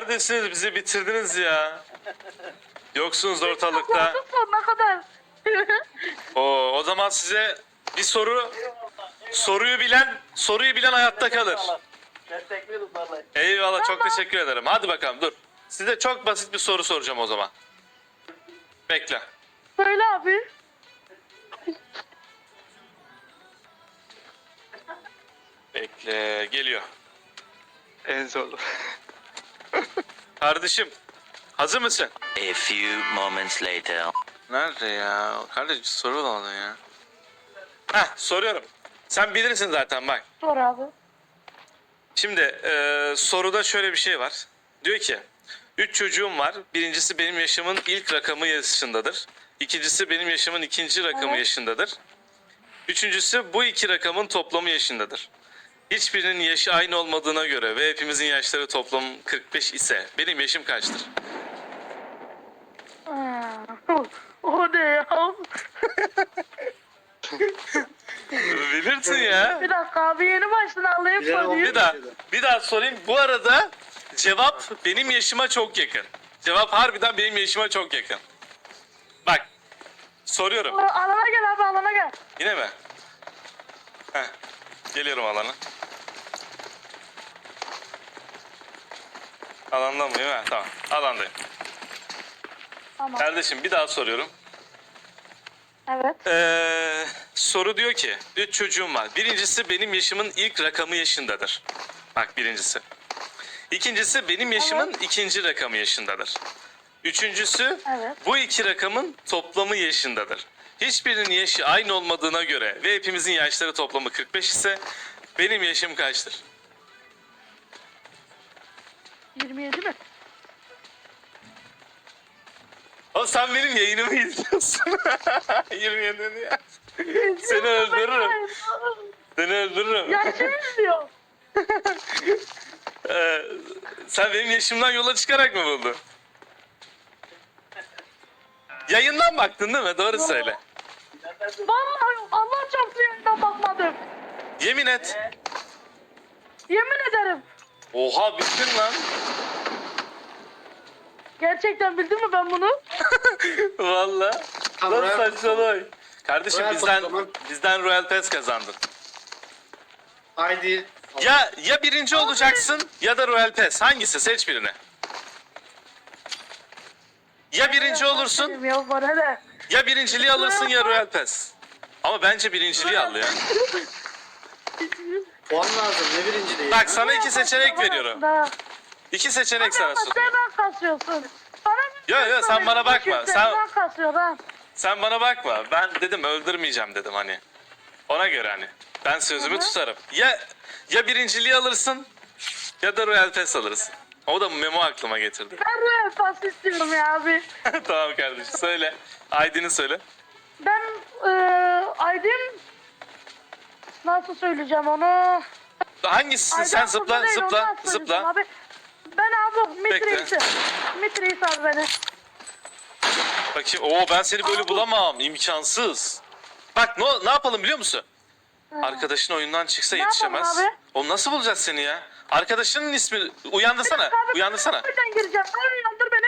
Neredesiniz? Bizi bitirdiniz ya. Yoksunuz ortalıkta. Sonuna kadar. Oo, o zaman size bir soru soruyu bilen soruyu bilen hayatta kalır. Vallahi. Eyvallah çok teşekkür ederim. Hadi bakalım dur. Size çok basit bir soru soracağım o zaman. Bekle. Söyle abi. Bekle geliyor. En zorlu. Kardeşim hazır mısın? A few moments later. Nerede ya? Kardeşim soru olamadın ya. Heh soruyorum. Sen bilirsin zaten bak. Sor abi. Şimdi e, soruda şöyle bir şey var. Diyor ki, üç çocuğum var. Birincisi benim yaşımın ilk rakamı yaşındadır. İkincisi benim yaşımın ikinci rakamı Evet. yaşındadır. Üçüncüsü bu iki rakamın toplamı yaşındadır. Hiçbirinin yaşı aynı olmadığına göre ve hepimizin yaşları toplam 45 ise benim yaşım kaçtır? O ne ya? Bilirsin ya. Bir dakika abi yeni baştan alayım Güzel soruyu. Bir daha, bir daha sorayım. Bu arada cevap benim yaşıma çok yakın. Cevap harbiden benim yaşıma çok yakın. Bak, soruyorum. Alana gel abi alana gel. Yine mi? Heh. Geliyorum alana. Alanda mıyım? Ha, tamam. Alandayım. Tamam. Kardeşim bir daha soruyorum. Evet. Ee, soru diyor ki, üç çocuğum var. Birincisi benim yaşımın ilk rakamı yaşındadır. Bak birincisi. İkincisi benim yaşımın ikinci rakamı yaşındadır. Üçüncüsü Evet. bu iki rakamın toplamı yaşındadır. Hiçbirinin yaşı aynı olmadığına göre ve hepimizin yaşları toplamı 45 ise benim yaşım kaçtır? 27 mi? O sen benim yayınımı izliyorsun. 27 ya. Seni öldürürüm. Seni öldürürüm. Yaşım izliyor. Ee, sen benim yaşımdan yola çıkarak mı buldun? Yayından baktın değil mi? Doğru söyle. Vallahi Allah çarpsın yayından bakmadım. Yemin et. Yemin ederim. Oha bildin lan. Gerçekten bildin mi ben bunu? Valla. Tamam, Lan saçmalay. Kardeşim Royal bizden Pass, tamam. bizden Royal Pass kazandın. Haydi. Ya ya birinci olacaksın ya da Royal Pass. Hangisi? Seç birini. Ya birinci olursun Ya bana ne? ya birinciliği alırsın ya Royal Pass. Ama bence birinciliği al ya. Puan lazım ne birinci değil. Bak sana iki seçenek veriyorum. İki seçenek sana sunuyorum. sen kasıyorsun. Bana Yo, yo, sen bana bakma. Sen- Sen kasıyor ha. Sen bana bakma. Ben dedim öldürmeyeceğim dedim hani. Ona göre hani. Ben sözümü Hı hı. tutarım. Ya ya birinciliği alırsın ya da Royal Pass alırsın. O da memo aklıma getirdi. Ben Royal Pass istiyorum ya abi. tamam kardeşim söyle. ID'ni söyle. Ben eee Aydın nasıl söyleyeceğim onu? Hangisisin sen zıpla değil, zıpla zıpla. Abi. Ben abi. Mitreis'i. Mitreis abi beni. Bakayım. Oo ben seni böyle bulamam. imkansız. Bak ne, ne yapalım biliyor musun? Arkadaşın oyundan çıksa Ne yetişemez. abi? O nasıl bulacağız seni ya? Arkadaşının ismi uyandırsana. Abi, Uyandırsana. Mobilden gireceğim. Abi uyandır beni.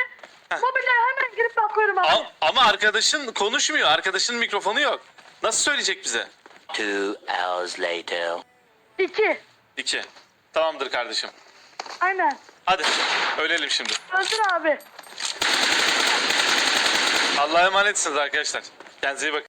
Mobilden hemen girip bakıyorum abi. A- ama arkadaşın konuşmuyor. Arkadaşının mikrofonu yok. Nasıl söyleyecek bize? Two hours later. İki. İki. Tamamdır kardeşim. Aynen. Hadi ölelim şimdi. Öldür abi. Allah'a emanetsiniz arkadaşlar. Kendinize iyi bakın.